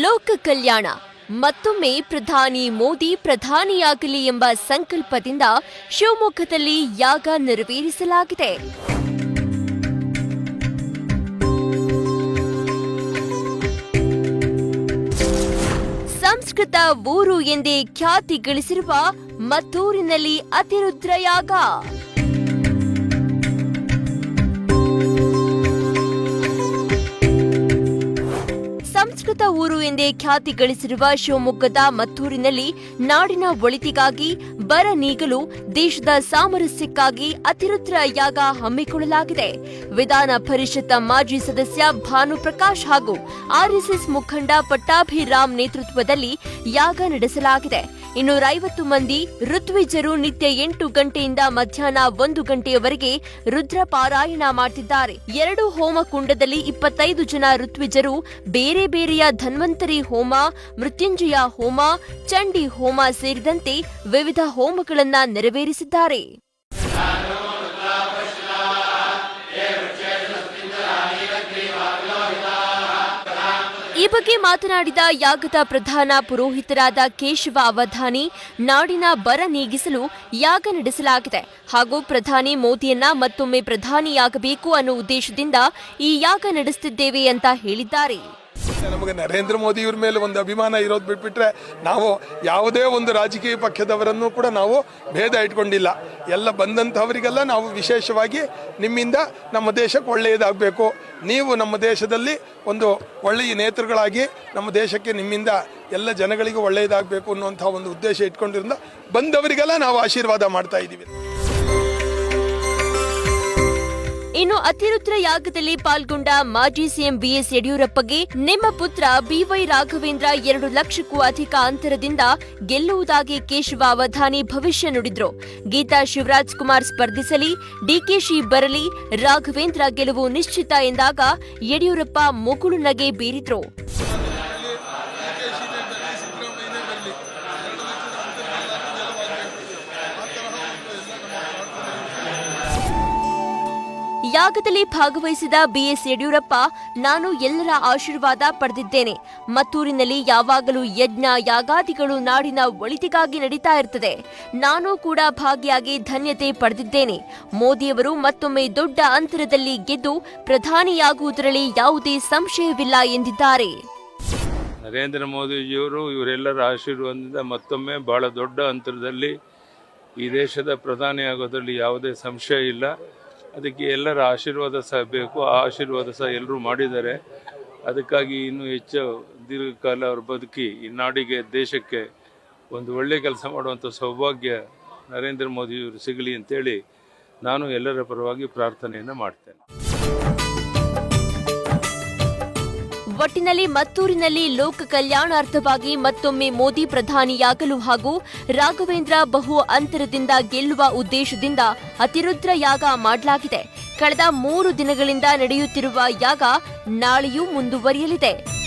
ಲೋಕ ಕಲ್ಯಾಣ. ಮತ್ತೊಮ್ಮೆ ಪ್ರಧಾನಿ ಮೋದಿ ಪ್ರಧಾನಿಯಾಗಲಿ ಎಂಬ ಸಂಕಲ್ಪದಿಂದ ಶಿವಮೊಗ್ಗದಲ್ಲಿ ಯಾಗ ನೆರವೇರಿಸಲಾಗಿದೆ. ಸಂಸ್ಕೃತ ಊರು ಎಂದೇ ಖ್ಯಾತಿ ಗಳಿಸಿರುವ ಮದ್ದೂರಿನಲ್ಲಿ ಅತಿರುದ್ರ ಸಂಸ್ಕೃತ ಊರು ಎಂದೇ ಖ್ಯಾತಿ ಗಳಿಸಿರುವ ಶಿವಮೊಗ್ಗದ ಮತ್ತೂರಿನಲ್ಲಿ ನಾಡಿನ ಒಳಿತಿಗಾಗಿ ಬರ ನೀಗಲು ದೇಶದ ಸಾಮರಸ್ಯಕ್ಕಾಗಿ ಅತಿರುದ್ರ ಯಾಗ ಹಮ್ಮಿಕೊಳ್ಳಲಾಗಿದೆ. ವಿಧಾನ ಪರಿಷತ್ ಮಾಜಿ ಸದಸ್ಯ ಭಾನುಪ್ರಕಾಶ್ ಹಾಗೂ ಆರ್ಎಸ್ಎಸ್ ಮುಖಂಡ ಪಟ್ಟಾಭಿರಾಮ್ ನೇತೃತ್ವದಲ್ಲಿ ಯಾಗ ನಡೆಸಲಾಗಿದೆ. ಇನ್ನೂರ ಐವತ್ತು ಮಂದಿ ಋತ್ವಿಜರು ನಿತ್ಯ ಎಂಟು ಗಂಟೆಯಿಂದ ಮಧ್ಯಾಹ್ನ ಒಂದು ಗಂಟೆಯವರೆಗೆ ರುದ್ರ ಪಾರಾಯಣ ಮಾಡುತ್ತಿದ್ದಾರೆ ಎರಡು ಹೋಮ ಕುಂಡದಲ್ಲಿ ಇಪ್ಪತ್ತೈದು ಜನ ಋತ್ವಿಜರು ಬೇರೆ ಬೇರೆಯ ಧನ್ವಂತರಿ ಹೋಮ, ಮೃತ್ಯುಂಜಯ ಹೋಮ, ಚಂಡಿ ಹೋಮ ಸೇರಿದಂತೆ ವಿವಿಧ ಹೋಮಗಳನ್ನ ನೆರವೇರಿಸಿದ್ದಾರೆ. ಈ ಬಗ್ಗೆ ಮಾತನಾಡಿದ ಯಾಗದ ಪ್ರಧಾನ ಪುರೋಹಿತರಾದ ಕೇಶವ ಅವಧಾನಿ, ನಾಡಿನ ಬರ ನೀಗಿಸಲು ಯಾಗ ನಡೆಸಲಾಗಿದೆ. ಹಾಗೂ ಪ್ರಧಾನಿ ಮೋದಿಯನ್ನ ಮತ್ತೊಮ್ಮೆ ಪ್ರಧಾನಿಯಾಗಬೇಕು ಅನ್ನೋ ಉದ್ದೇಶದಿಂದ ಈ ಯಾಗ ನಡೆಸುತ್ತಿದ್ದೇವೆ ಅಂತ ಹೇಳಿದ್ದಾರೆ. ನಮಗೆ ನರೇಂದ್ರ ಮೋದಿ ಇವ್ರ ಮೇಲೆ ಒಂದು ಅಭಿಮಾನ ಇರೋದು ಬಿಟ್ಬಿಟ್ರೆ ನಾವು ಯಾವುದೇ ಒಂದು ರಾಜಕೀಯ ಪಕ್ಷದವರನ್ನು ಕೂಡ ನಾವು ಭೇದ ಇಟ್ಕೊಂಡಿಲ್ಲ. ಎಲ್ಲ ಬಂದಂಥವರಿಗೆಲ್ಲ ನಾವು ವಿಶೇಷವಾಗಿ ನಿಮ್ಮಿಂದ ನಮ್ಮ ದೇಶಕ್ಕೆ ಒಳ್ಳೆಯದಾಗಬೇಕು. ನೀವು ನಮ್ಮ ದೇಶದಲ್ಲಿ ಒಂದು ಒಳ್ಳೆಯ ನೇತೃಗಳಾಗಿ ನಮ್ಮ ದೇಶಕ್ಕೆ ನಿಮ್ಮಿಂದ ಎಲ್ಲ ಜನಗಳಿಗೂ ಒಳ್ಳೆಯದಾಗಬೇಕು ಅನ್ನುವಂಥ ಒಂದು ಉದ್ದೇಶ ಇಟ್ಕೊಂಡಿರಿಂದ ಬಂದವರಿಗೆಲ್ಲ ನಾವು ಆಶೀರ್ವಾದ ಮಾಡ್ತಾ ಇದ್ದೀವಿ. ಇನ್ನು ಅತಿರುದ್ರ ಯಾಗದಲ್ಲಿ ಪಾಲ್ಗೊಂಡ ಮಾಜಿ ಸಿಎಂ ಬಿಎಸ್ ಯಡಿಯೂರಪ್ಪಗೆ ನಿಮ್ಮ ಪುತ್ರ ಬಿವೈ ರಾಘವೇಂದ್ರ ಎರಡು ಲಕ್ಷಕ್ಕೂ ಅಧಿಕ ಅಂತರದಿಂದ ಗೆಲ್ಲುವುದಾಗಿ ಕೇಶವ ಅವಧಾನಿ ಭವಿಷ್ಯ ನುಡಿದ್ರು. ಗೀತಾ ಶಿವರಾಜ್ ಕುಮಾರ್ ಸ್ಪರ್ಧಿಸಲಿ, ಡಿಕೆಶಿ ಬರಲಿ, ರಾಘವೇಂದ್ರ ಗೆಲುವು ನಿಶ್ಚಿತ ಎಂದಾಗ ಯಡಿಯೂರಪ್ಪ ಮುಗುಳು ನಗೆ ಬೀರಿದ್ರು. ಯಾಗದಲ್ಲಿ ಭಾಗವಹಿಸಿದ ಬಿಎಸ್ ಯಡಿಯೂರಪ್ಪ, ನಾನು ಎಲ್ಲರ ಆಶೀರ್ವಾದ ಪಡೆದಿದ್ದೇನೆ. ಮತ್ತೂರಿನಲ್ಲಿ ಯಾವಾಗಲೂ ಯಜ್ಞ, ಯಾಗಾದಿಗಳು ನಾಡಿನ ಒಳಿತಿಗಾಗಿ ನಡೀತಾ ಇರ್ತದೆ ನಾನು ಕೂಡ ಭಾಗಿಯಾಗಿ ಧನ್ಯತೆ ಪಡೆದಿದ್ದೇನೆ. ಮೋದಿಯವರು ಮತ್ತೊಮ್ಮೆ ದೊಡ್ಡ ಅಂತರದಲ್ಲಿ ಗೆದ್ದು ಪ್ರಧಾನಿಯಾಗುವುದರಲ್ಲಿ ಯಾವುದೇ ಸಂಶಯವಿಲ್ಲ ಎಂದಿದ್ದಾರೆ. ನರೇಂದ್ರ ಮೋದಿಜಿಯವರು ಇವರೆಲ್ಲರ ಆಶೀರ್ವಾದದಿಂದ ಮತ್ತೊಮ್ಮೆ ಬಹಳ ದೊಡ್ಡ ಅಂತರದಲ್ಲಿ ಈ ದೇಶದ ಪ್ರಧಾನಿ ಆಗೋದ್ರಲ್ಲಿ ಯಾವುದೇ ಸಂಶಯ ಇಲ್ಲ. ಅದಕ್ಕೆ ಎಲ್ಲರ ಆಶೀರ್ವಾದ ಸಹ ಬೇಕು. ಆ ಆಶೀರ್ವಾದ ಸಹ ಎಲ್ಲರೂ ಮಾಡಿದ್ದಾರೆ. ಅದಕ್ಕಾಗಿ ಇನ್ನೂ ಹೆಚ್ಚು ದೀರ್ಘಕಾಲ ಅವರು ಬದುಕಿ ಈ ನಾಡಿಗೆ, ದೇಶಕ್ಕೆ ಒಂದು ಒಳ್ಳೆ ಕೆಲಸ ಮಾಡುವಂಥ ಸೌಭಾಗ್ಯ ನರೇಂದ್ರ ಮೋದಿಯವರು ಸಿಗಲಿ ಅಂತೇಳಿ ನಾನು ಎಲ್ಲರ ಪರವಾಗಿ ಪ್ರಾರ್ಥನೆಯನ್ನು ಮಾಡ್ತೇನೆ. ಒಟ್ಟಿನಲ್ಲಿ ಮತ್ತೂರಿನಲ್ಲಿ ಲೋಕ ಕಲ್ಯಾಣಾರ್ಥವಾಗಿ ಮತ್ತೊಮ್ಮೆ ಮೋದಿ ಪ್ರಧಾನಿಯಾಗಲು ಹಾಗೂ ರಾಘವೇಂದ್ರ ಬಹು ಅಂತರದಿಂದ ಗೆಲ್ಲುವ ಉದ್ದೇಶದಿಂದ ಅತಿರುದ್ರ ಯಾಗ ಮಾಡಲಾಗಿದೆ. ಕಳೆದ ಮೂರು ದಿನಗಳಿಂದ ನಡೆಯುತ್ತಿರುವ ಯಾಗ ನಾಳೆಯೂ ಮುಂದುವರಿಯಲಿದೆ.